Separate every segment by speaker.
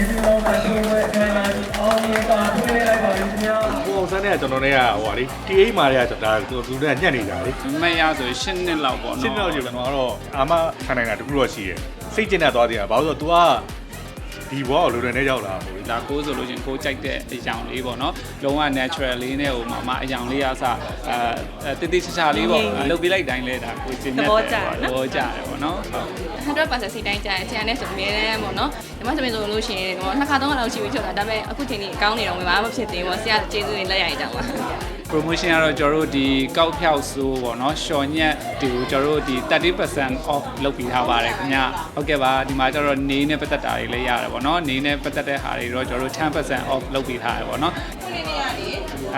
Speaker 1: ဒီလိုမှဆိုဝဲခံလာအောင်ရတာထွေးလိုက်ပါလိမ့်ခင်ဗျာ
Speaker 2: ကိုအောင်ဆန်းနဲ့ကျွန်တော်နဲ့ကဟိုပါလေ TA မာတွေကကျွန်တော်သူသူနဲ့ညက်နေကြလေ
Speaker 3: မရဆိုရင်၈နှစ်လောက်ပေါ့နော်
Speaker 2: ရှင်းတော့ကျွန်တော်ကတော့အာမခံနိုင်တာတခုတော့ရှိတယ်စိတ်ကျဉ်တဲ့သွားသေးတာဘာလို့ဆိုတော့ तू ကဒီဘောကိုလိုတယ်နဲ့ရောက်လာဟို
Speaker 3: ဒါကိုဆိုလို့ချင်းကိုကြိုက်တဲ့အကြောင်လေးပေါ့နော်လုံးဝ natural လေးနဲ့ဟိုမှာမအကြောင်လေးအစအဲတိတိကျကျလေးပေါ့လုတ်ပြလိုက်တိုင်းလဲဒါကိုကျင်းတဲ့သဘောကျတယ်ပေါ့နော်ဟုတ်
Speaker 4: 100%စိတ်တိုင်းကြတယ်ဆရာနဲ့ဆိုအများတန်းပေါ့နော်ဒီမှာဆိုရင်ဆိုလို့ရှိရင်တော့နှစ်ခါသုံးခါလောက်ရှိပြီချုပ်တာဒါပေမဲ့အခုချိန်ကြီးအကောင်းနေတော့ဝင်ပါမဖြစ်သေးဘူးဆရာကျေးဇူးတွေလက်ရည်တောင်းပါ
Speaker 3: promotion ကတော့ကျွန်တော်တို့ဒီကောက်ဖြောက်ဆိုးပေါ့နော်ရှော်ညက်ဒီကိုကျွန်တော်တို့ဒီ30% off လုပ်ပြီးထားပါတယ်ခင်ဗျဟုတ်ကဲ့ပါဒီမှာကျတော့နေနဲ့ပတ်သက်တာတွေလည်းရတယ်ပေါ့နော်နေနဲ့ပတ်သက်တဲ့ဟာတွေတော့ကျွန်တော်တို့10% off လုပ်ပြီးထားတယ်ပေါ့နော်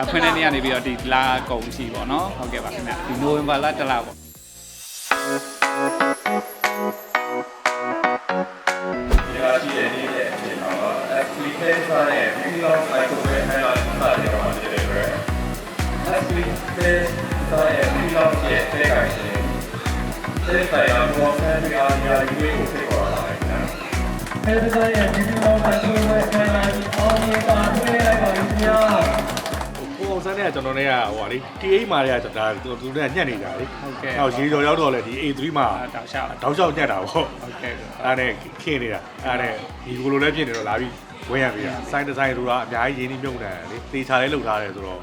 Speaker 3: အဖွင့်တဲ့နေ့ကနေပြီးတော့ဒီလာကုန်ရှိပေါ့နော်ဟုတ်ကဲ့ပါခင်ဗျဒီနိုဝင်ဘာလတစ်လပေါ့
Speaker 2: actually ခဲစားတဲ့ video ရဲ့တဲ့ကရှင်တဲ့ဆိုင်ရာဘောဆန်ရီအာရီယာရေးကိုဖြစ်ပေါ်လာတယ်နော်
Speaker 1: ဟဲ့ဒါရဲ့ဒီလိုမှဆိုဝဲခံလာအောင်ရတာထွေးလိုက်ပါလိမ့်ခင်ဗျာ
Speaker 2: ကိုအောင်ဆန်းနဲ့ကျွန်တော်နဲ့ကဟိုပါလေ TA မာတွေကကျွန်တော်သူသူနဲ့ညက်နေကြလေ
Speaker 3: ဟုတ်ကဲ့
Speaker 2: နောက်ရေတော်ရောက်တော့လေဒီ A3 မှာ
Speaker 3: တောက်လျှောက်
Speaker 2: တောက်လျှောက်ညက်တာပေါ့
Speaker 3: ဟုတ်ကဲ့
Speaker 2: အဲ့နဲ့ခင်းနေတာအဲ့နဲ့ဒီကိုလိုလည်းဖြစ်နေတော့လာပြီးဝင်းရပြီစိုင်းဒီဇိုင်းဆိုတာအများကြီးရင်းနှီးမြုပ်နေတယ်လေတေချာလေးလုပ်ထားတယ်ဆိုတော့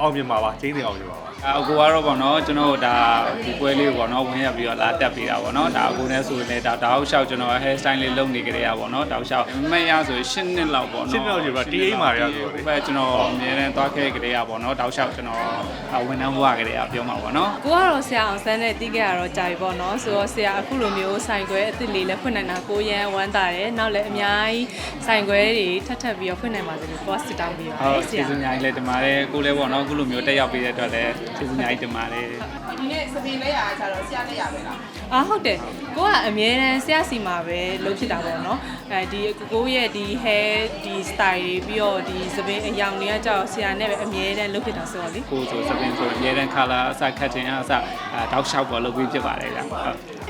Speaker 2: အောင်မြင်ပါပါချင်းတင်အောင်မြင်ပါပါ
Speaker 3: အကူကတော့ပေါ့နော်ကျွန်တော်ဒါဒီပွဲလေးကိုပေါ့နော်ဝင်ရပြီးတော့လာတက်ပေးတာပေါ့နော်ဒါအကူနဲ့ဆိုရင်လည်းဒါတောက်လျှောက်ကျွန်တော် hair style လေးလုပ်နေကြရပေါ့နော်တောက်လျှောက်မရဆိုရင်၈နှစ်လောက်ပေါ့နော်
Speaker 2: ရှင်းတော့ဒီပါ TA မာတွေကဆိုတော့လေ
Speaker 3: ပဲကျွန်တော်အမြဲတမ်းသွားခဲ့ကြရပေါ့နော်တောက်လျှောက်ကျွန်တော်ဝန်ထမ်းဘဝကြရပြောမှာပေါ့နော်
Speaker 5: ကိုကတော့ဆရာအောင်ဆန်းနဲ့တီးခဲ့ရတော့ကြာပြီပေါ့နော်ဆိုတော့ဆရာအခုလိုမျိုးဆိုင်ခွဲအစ်စ်လေးလည်းဖွင့်နိုင်တာကိုရန်ဝမ်းသာတယ်နောက်လည်းအများကြီးဆိုင်ခွဲတွေထပ်ထပ်ပြီးတော့ဖွင့်နိုင်ပါစေလို့ကိုကစစ်တောင်းပြီးပါ
Speaker 3: ဟုတ်
Speaker 5: ဆ
Speaker 3: ကျေး
Speaker 5: ရာ
Speaker 3: ဇူးအများကြီးလည်းတင်ပါတယ်ကိုလည်းပေါ့နော်အခုလိုမျိုးတက်ရောက်ပေးတဲ့အတွက်လည်းကျေးဇူးအများကြီးတင်ပါတယ်
Speaker 6: ဒီနေ့စပင်လဲရတာကျတော့ဆရာလက်ရပဲလား
Speaker 5: အာဟုတ်တယ်ကိုကအမြဲတမ်းဆရာစီမှာပဲလုပ်ဖြစ်တာပေါ့နော်အဲဒီကိုကိုရဲ့ဒီ hair ဒီ style တွေပြီးတော့ဒီသပင်းအယောင်တွေကကြောက်ဆရာနဲ့ပဲအမြဲတမ်းလုပ်ဖြစ်တာဆိုတော့လေ
Speaker 3: ကိုဆိုစပင်ဆိုအများတန်း color အစခတ်ခြင်းအစတောက်လျှောက်ပေါ်လုပ်ပြီးဖြစ်ပါတယ်ဗျဟုတ်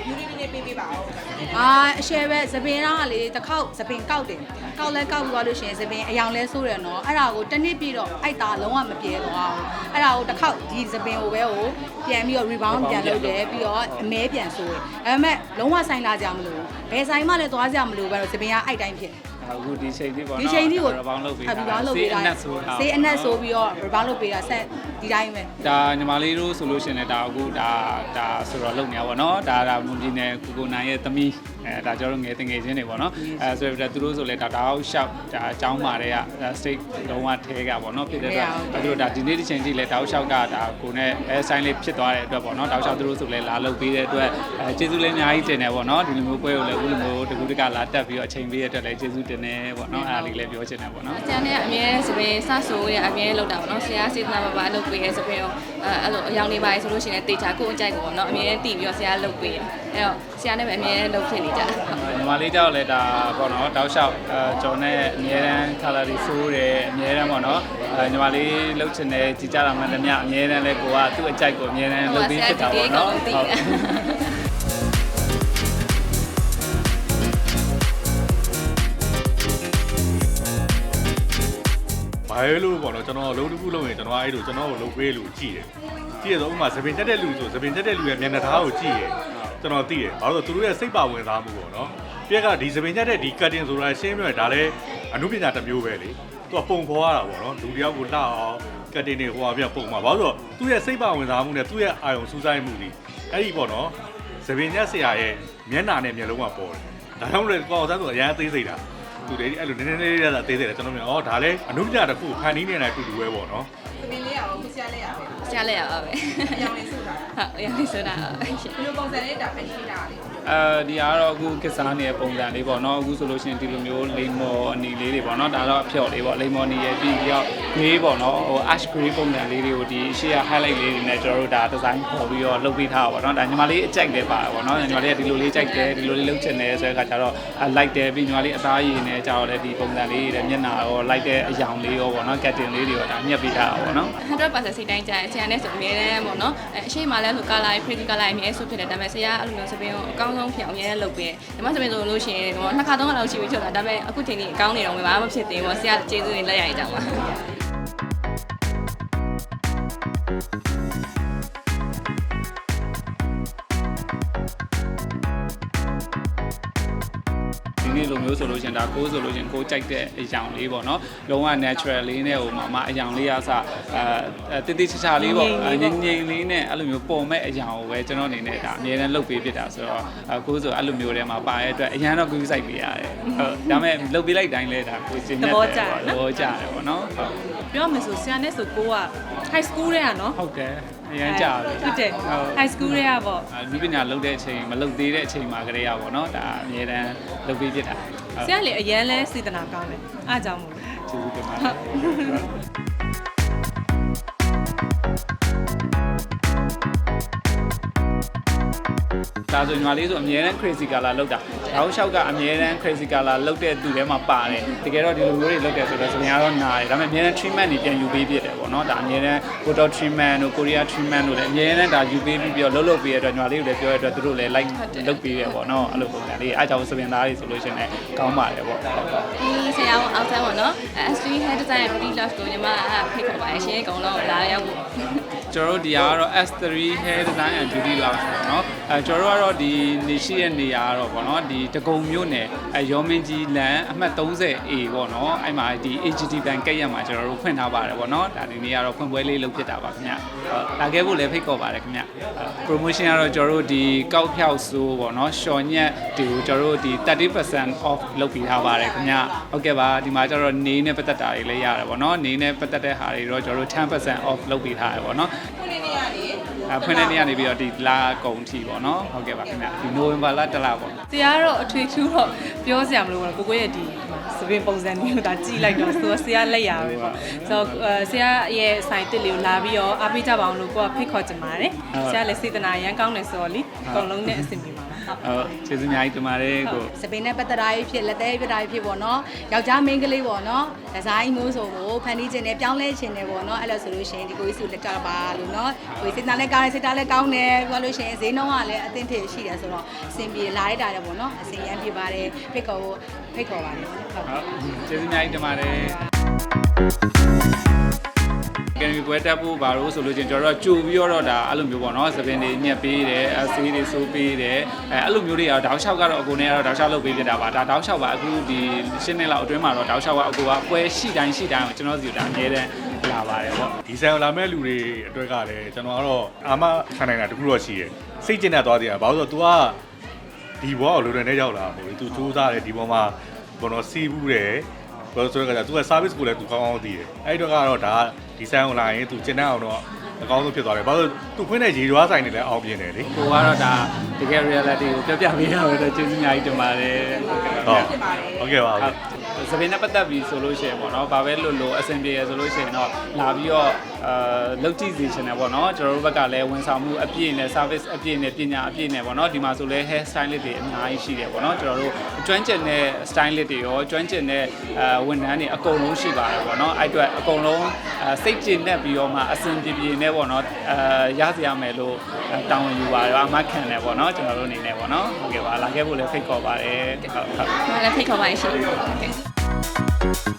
Speaker 6: ယူရီလေးပေးပေးပါဦး
Speaker 7: အာအရှယ်ပဲသပင်တော့ကလေတစ်ခေါက်သပင်ကောက်တယ်ကောက်လဲကောက်ပြီးသွားလို့ရှိရင်သပင်အယောင်လဲဆိုးတယ်နော်အဲ့ဒါကိုတစ်နှစ်ပြည့်တော့အိုက်တာလုံးဝမပြေသွားဘူးအဲ့ဒါကိုတစ်ခေါက်ဒီသပင်ကိုပဲကိုပြန်ပြီးတော့ rebound ပြန်လုပ်တယ်ပြီးတော့အမဲပြန်ဆိုးတယ်ဒါပေမဲ့လုံးဝဆိုင်လာကြမလို့ဘယ်ဆိုင်မှလည်းသွားကြမလို့ပဲတော့သပင်ကအိုက်တိုင်းဖြစ်
Speaker 3: အခုဒီချိန်ဒီပေါ့နော်
Speaker 7: ဒီချိန်ကြီးကို
Speaker 3: ဘောင်းလုပ်ပေး
Speaker 7: ထပ်ပြီးတော့လုပ်ပေးတာ
Speaker 3: အနက်ဆိုတာ
Speaker 7: စေးအနက်ဆိုပြီးတော့ rebound လုပ်ပေးတာဆက်ဒီတိုင်းပဲ
Speaker 3: ဒါညီမလေးတို့ဆိုလို့ရှိရင်လည်းဒါအခုဒါဒါဆိုတော့လုပ်နေရပါတော့ဒါဒါမွန်ပြည်နယ်ကိုကိုနိုင်ရဲ့သမီး အဲဒါကျွန်တော်တို့ငယ်တငယ်ချင်းတွေပေါ့နော်အဲဆိုတော့သူတို့ဆိုလဲဒါတောက်လျှောက်ဒါအကြောင်းပါတဲ့က state လုံးဝထဲကပေါ့နော်ဖြစ်တဲ့အတွက်သူတို့ဒါဒီနေ့ဒီချိန်ထိလဲတောက်လျှောက်ကဒါကိုနဲ့အဲဆိုင်လေးဖြစ်သွားတဲ့အတွက်ပေါ့နော်တောက်လျှောက်သူတို့ဆိုလဲလာလုပ်ပေးတဲ့အတွက်အဲကျေးဇူးလည်းအများကြီးတင်တယ်ပေါ့နော်ဒီလိုမျိုးပွဲကိုလည်းအခုလိုမျိုးတကူတကလာတက်ပြီးတော့အချိန်ပေးတဲ့အတွက်လည်းကျေးဇူးတင်တယ်ပေါ့နော်အားလေးလည်းပြောချင်တယ်ပေါ့နော်
Speaker 4: ဆရာနဲ့အမြဲစပင်စဆိုးရအမြဲလောက်တာပေါ့နော်ဆရာစေတနာပါပါလုပ်ပေးရဲစပင်ရောအဲအဲ့လိုအယောင်နေပါဆိုလို့ရှိရင်တေချာကိုအကြိုက်ကိုပေါ့နော်အမြဲတည်ပြီးတော့ဆရာလုပ်ပေးရအဲ့တော့ဆရာနဲ့ပဲအမြဲလုပ်ဖြစ်နေကြတာ
Speaker 3: ညီမလေးကြောက်လဲဒါပေါ့နော်တောက်လျှောက်အဲကျွန်တော်နဲ့အများတန်း color တွေဆိုးတယ်အများတန်းပေါ့နော်အဲညီမလေးလှုပ်ချင်တယ်ကြည်ကြတာမှန်တယ်မြအများတန်းလဲကိုကသူ့အကြိုက်ကိုအများတန်းလှုပ်ပြီးဖြစ်တာပေါ့နော်
Speaker 4: ဟိုကဆရာဒီဒီအကုန်လုံးသိတယ်
Speaker 2: ဘာလဲလို့ပေါ့နော်ကျွန်တော်လုံးတစ်ခုလုံးရင်ကျွန်တော်အဲ့လိုကျွန်တော်ကိုလုံးပေးလို့ကြည့်တယ်ကြည့်ရတော့ဥပမာသပင်တက်တဲ့လူဆိုသပင်တက်တဲ့လူရဲ့မျက်နှာသားကိုကြည့်ရ ကျွန်တော်သိတယ်ဘာလို့လဲသူတို့ရဲ့စိတ်ပါဝင်စားမှုပေါ့နော်ပြက်ကဒီသပင်တက်တဲ့ဒီ cutting ဆိုတာရှင်းပြရဒါလည်းအမှုပညာတစ်မျိုးပဲလေသူကပုံခေါ်ရတာပေါ့နော်လူတယောက်ကိုလှအောင် cutting တွေဟိုဟာပြပုံမှာဘာလို့ဆိုတော့သူ့ရဲ့စိတ်ပါဝင်စားမှုနဲ့သူ့ရဲ့အာယုံစူးစိုက်မှုတွေအဲ့ဒီပေါ့နော်သပင်ညက်ဆရာရဲ့မျက်နှာနဲ့မျက်လုံးကပေါ်တယ်ဒါကြောင့်လေကောင်းစားဆိုအရင်အသေးစိတ်တာသူတွေအဲ့လိုနည်းနည်းလေးလေးလာသေးသေးတယ်ကျွန်တော်မြင်ဩဒါလည်းအနုပညာတစ်ခုဖန်တီးနေတဲ့အတူတူပဲပေါ့နော်
Speaker 6: စပင်လေးရအောင်ဆရာလက်ရပဲ
Speaker 4: ဆရာလက်ရပါပဲ
Speaker 6: အယောင်လေးစုတာ
Speaker 4: ဟုတ်အယောင်လေးဆိုတာပါရှင်
Speaker 6: ဘယ်လိုပုံစံလေးတာဖန်တီးတာလဲ
Speaker 3: အဲဒီကတော့အခုကစားနေတဲ့ပုံစံလေးပေါ့နော်အခုဆိုလို့ရှိရင်ဒီလိုမျိုးလိမ္မော်အနီလေးတွေပေါ့နော်ဒါတော့အဖျော်လေးပေါ့လိမ္မော်အနီရဲ့ပြီးပြီးတော့ grey ပေါ့နော်ဟို ash grey ပုံစံလေးတွေကိုဒီရှေ့က highlight လေးတွေနဲ့ကျွန်တော်တို့ဒါ design ပေါ်ပြီးတော့လုပ်ပေးထားတာပေါ့နော်ဒါညီမလေးအကြိုက်လည်းပါတယ်ပေါ့နော်ညီမလေးကဒီလိုလေးကြိုက်တယ်ဒီလိုလေးလုပ်ချင်တယ်ဆိုတဲ့အခါကျတော့ like တယ်ပြီးညီမလေးအသားရည်နဲ့ကြတော့လည်းဒီပုံစံလေးတွေမျက်နှာရော like တဲ့အယောင်လေးရောပေါ့နော် cutting လေးတွေရောဒါညှက်ပေးထားတာပေါ့နော်
Speaker 4: 100%စိတ်တိုင်းကြတယ်ဆရာနဲ့ဆိုအမြဲတမ်းပေါ့နော်အဲအရှိမလဲဆိုကာလာ pretty color အမြဲဆိုဖြစ်တယ်ဒါပေမဲ့ဆရာအဲ့လိုမျိုးစပင်းကိုအကောင်းဆုံးဖြစ်အောင်အများနဲ့လုပ်ပေးတယ်ဒီမှာဆိုရင်ဆိုလို့ရှိရင်ဟိုနှစ်ခါသုံးခါလောက်ရှိပြီချုပ်တာဒါပေမဲ့အခုချိန်ကြီးအကောင်းနေတော့ဝင်ပါမဖြစ်သေးဘူးဆရာကျေးဇူးတွေလက်ရည်ကြောင်းပါ
Speaker 3: မျိုးဆိုလို့ရှရင်ဒါကိုယ်ဆိုလို့ရှရင်ကိုယ်ကြိုက်တဲ့အယောင်လေးပေါ့နော်လုံးဝ natural လေးနဲ့ဟိုမှာမအယောင်လေးရစအဲတိတိကျကျလေးပေါ့ငိမ့်ငိမ့်လေးနဲ့အဲ့လိုမျိုးပုံမဲ့အယောင်ကိုပဲကျွန်တော်အနေနဲ့ဒါအမြဲတမ်းလုပ်ပေးဖြစ်တာဆိုတော့ကိုယ်ဆိုအဲ့လိုမျိုးတွေမှာပါရဲ့အတွက်အရန်တော့ကူးစိုက်ပေးရတယ်ဟုတ်ဒါပေမဲ့လုပ်ပေးလိုက်တိုင်းလဲဒါကိုစင်နေတယ်သဘောကျတယ်ပေါ့နော်ဟုတ်
Speaker 5: ပြောမယ်ဆိုဆရာနဲ့ဆိုကိုက high school ထဲကနော်
Speaker 3: ဟုတ်တယ်အရန်ကြာတယ်
Speaker 5: ဟုတ်တယ် high school ထဲကပေါ့
Speaker 3: လူပညာလုပ်တဲ့အချိန်မလုပ်သေးတဲ့အချိန်မှာကလေးရပါတော့ဒါအမြဲတမ်းလုပ်ပေးဖြစ်တာ
Speaker 5: ဆရာလေအရန်လဲစေတနာကောင်းတယ်အားကြောင့်မို့လို့
Speaker 3: ကျေးဇူးတင်ပါတယ် ဒါဆိုညီမလေးဆိုအမြဲတမ်း crazy color လောက်တာတောက်လျှောက်ကအမြဲတမ်း crazy color လောက်တဲ့သူထဲမှာပါတယ်တကယ်တော့ဒီလိုမျိုးတွေလောက်တယ်ဆိုတော့စများတော့နားတယ်ဒါပေမဲ့အမြဲတမ်း treatment တွေပြန်ယူပေးဖြစ်တယ်ပေါ့နော်ဒါအမြဲတမ်း botox treatment တို့ korea treatment တို့လည်းအမြဲတမ်းဒါယူပေးပြီးပြီးတော့လှုပ်လှုပ်ပေးရတဲ့အတွက်ညီမလေးကိုလည်းပြောရတဲ့အတွက်သူတို့လည်း like လုပ်ပေးရပေါ့နော်အဲ့လိုပုံစံလေးအားကြောင့်စပင်သားတွေဆိုလို့ရှိရင်လည်းကောင်းပါတယ်ပေါ့
Speaker 4: ဒီဆရာအောင်အောက်ဆန်းပေါ့နော်အဲ S3 hair design ရဲ့ beauty love ကိုညီမအဖိတ်ခေါ်ပါတယ်ရှင်အကုန်လုံးလာရောက်ဖို့
Speaker 3: ကျွန်တော်တို့ဒီကတော့ S3 hair design and beauty lounge ပေါ့နော်အဲကျွန်တော်တို့ကတော့ဒီနေရှိရဲ့နေရာကတော့ပေါ့နော်ဒီတကုံမြို့နယ်အဲရောမင်းကြီးလမ်းအမှတ် 30A ပေါ့နော်အဲ့မှာဒီ AGT bank ကက်ရက်မှာကျွန်တော်တို့ဖွင့်ထားပါတယ်ပေါ့နော်ဒါဒီနေ့ကတော့ဖွင့်ပွဲလေးလုပ်ဖြစ်တာပါခင်ဗျဟုတ်လာခဲ့ဖို့လည်းဖိတ်ခေါ်ပါတယ်ခင်ဗျ promotion ကတော့ကျွန်တော်တို့ဒီကောက်ဖြောက်ဆိုးပေါ့နော်ရှော်ညက်ဒီကိုကျွန်တော်တို့ဒီ30% off လုပ်ပြီးထားပါတယ်ခင်ဗျဟုတ်ကဲ့ပါဒီမှာကျတော့နေနဲ့ပတ်သက်တာတွေလည်းရတယ်ပေါ့နော်နေနဲ့ပတ်သက်တဲ့ဟာတွေတော့ကျွန်တော်တို့10% off လုပ်ပြီးထားတယ်ပေါ့နော်
Speaker 6: ခုနေ့နေ့ကနေ
Speaker 3: အဖွင့်တဲ့နေ့ကနေပြီးတော့ဒီလာကုန်ထီပေါ့နော်ဟုတ်ကဲ့ပါခင်ဗျဒီနိုဝင်ဘာလတစ်လပေါ့
Speaker 5: ဆရာကတော့အထွေထူးတော့ပြောစရာမလိုဘူးကိုကိုရဲ့ဒီစပင်ပုံစံမျိုးဒါကြည့်လိုက်တော့ဆိုတော့ဆရာလက်ရပဲပေါ့ဆိုတော့ဆရာရဲ့ဆိုင်တစ်လေးကိုလာပြီးတော့အားပေးကြပါအောင်လို့ကိုကဖိတ်ခေါ်ချင်ပါတယ်ဆရာလည်းစေတနာရမ်းကောင်းတယ်ဆိုတော့လေအကုန်လုံးနဲ့အဆင်ပြေပါလား ဟုတ်
Speaker 3: ဟုတ်ကျေးဇူးအများကြီးတင်ပါတယ်ကို
Speaker 7: စပင်းနဲ့ပတ်သက်တာဖြစ်လက်သေးဖြစ်တာဖြစ်ပေါ့နော်ယောက်ျားမိန်းကလေးပေါ့နော်ဒီဇိုင်းမျိုးစုံကိုဖန်တီးခြင်းနဲ့ပြောင်းလဲခြင်းနဲ့ပေါ့နော်အဲ့လိုဆိုလို့ရှိရင်ဒီကိုကြီးစုလက်ကြပါလို့နော်ကိုကြီးစိတ်သားလည်းကောင်းတယ်စိတ်သားလည်းကောင်းတယ်ပြောလို့ရှိရင်ဈေးနှုန်းကလည်းအသင့်ထည်ရှိတယ်ဆိုတော့အဆင်ပြေလာရတာတယ်ပေါ့နော်အဆင်ရမ်းပြေပါတယ်ဖိတ်ခေါ်ဖို့ဖိတ်ခေါ်ပါတယ်ဟုတ်
Speaker 3: ဟုတ်ကျေးဇူးအများကြီးတင်ပါတယ် ကဲပွဲတက်ဖို့ဘာလို့ဆိုလို့ချင်းကျွန်တော်တို့ကြိုပြီးတော့ဒါအဲ့လိုမျိုးပေါ့နော်သပင်တွေညက်ပေးတယ်အဆေးတွေစိုးပေးတယ်အဲအဲ့လိုမျိုးတွေကတော့တောက်လျှောက်ကတော့အကူနဲ့ကတော့တောက်လျှောက်လုပ်ပေးပြတာပါဒါတောက်လျှောက်ပါအခုဒီရှင်းနေလောက်အတွင်းမှာတော့တောက်လျှောက်ကအကူကပွဲရှိတိုင်းရှိတိုင်းကိုကျွန်တော်စီဒါအမြဲတမ်းလာပါတယ်ပေါ့
Speaker 2: ဒီဆိုင်ကိုလာမဲ့လူတွေအတွက်ကလည်းကျွန်တော်ကတော့အာမခံနိုင်တာတခုတော့ရှိတယ်စိတ်ကျဉ်တဲ့သွားသေးတာဘာလို့လဲဆိုတော့ तू ကဒီဘောကိုလိုတယ်နဲ့ရောက်လာပေါ့လေ तू စူးစားတယ်ဒီဘောမှာဘောတော့စီးဘူးတယ် ဘာလို့ဆိုတော့ကသူက service ကိုလည်းသူကောင်းကောင်းသိတယ်အဲ့တော့ကတော့ဒါဒီဆိုင် online သူကျင်းတဲ့အောင်တော့အကောင်းဆုံးဖြစ်သွားတယ်ဘာလို့သူဖွင့်တဲ့ရေရွာဆိုင်တွေလည်းအောင်ပြင်တယ်လေ
Speaker 3: ကိုကတော့ဒါတကယ် reality ကိုပြောပြပေးတာပဲကျေးဇူးအများကြီးတင်ပါတယ်
Speaker 2: ဟုတ်ဟုတ်ကဲ့ပါဟုတ်
Speaker 3: စပင်းနဲ့ပတ်သက်ပြီးဆိုလို့ရှိရင်ပေါ့နော်ဘာပဲလို့လို့အဆင်ပြေရဆိုလို့ရှိရင်တော့လာပြီးတော့အာလောက်ကြည့်စီချင်တယ်ပေါ့နော်ကျွန်တော်တို့ဘက်ကလည်းဝန်ဆောင်မှုအပြည့်နဲ့ service အပြည့်နဲ့ပညာအပြည့်နဲ့ပေါ့နော်ဒီမှာဆိုလဲ hair stylist တွေအများကြီးရှိတယ်ပေါ့နော်ကျွန်တော်တို့ကျွမ်းကျင်တဲ့ stylist တွေရောကျွမ်းကျင်တဲ့အာဝန်ထမ်းတွေအကုန်လုံးရှိပါတယ်ပေါ့နော်အဲ့အတွက်အကုန်လုံးအာစိတ်ကျဉ်နဲ့ပြီးတော့မှအဆင်ပြေပြေနဲ့ပေါ့နော်အာရစီရမယ်လို့တောင်းဝန်ယူပါတယ်အမခံတယ်ပေါ့နော်ကျွန်တော်တို့အနေနဲ့ပေါ့နော်ဟုတ်ကဲ့ပါလာခဲ့ဖို့လည်းဖိတ်ခေါ်ပါတယ်ဟုတ်ဟုတ်။
Speaker 4: မလည်းဖိတ်ခေါ်ပါရှင်။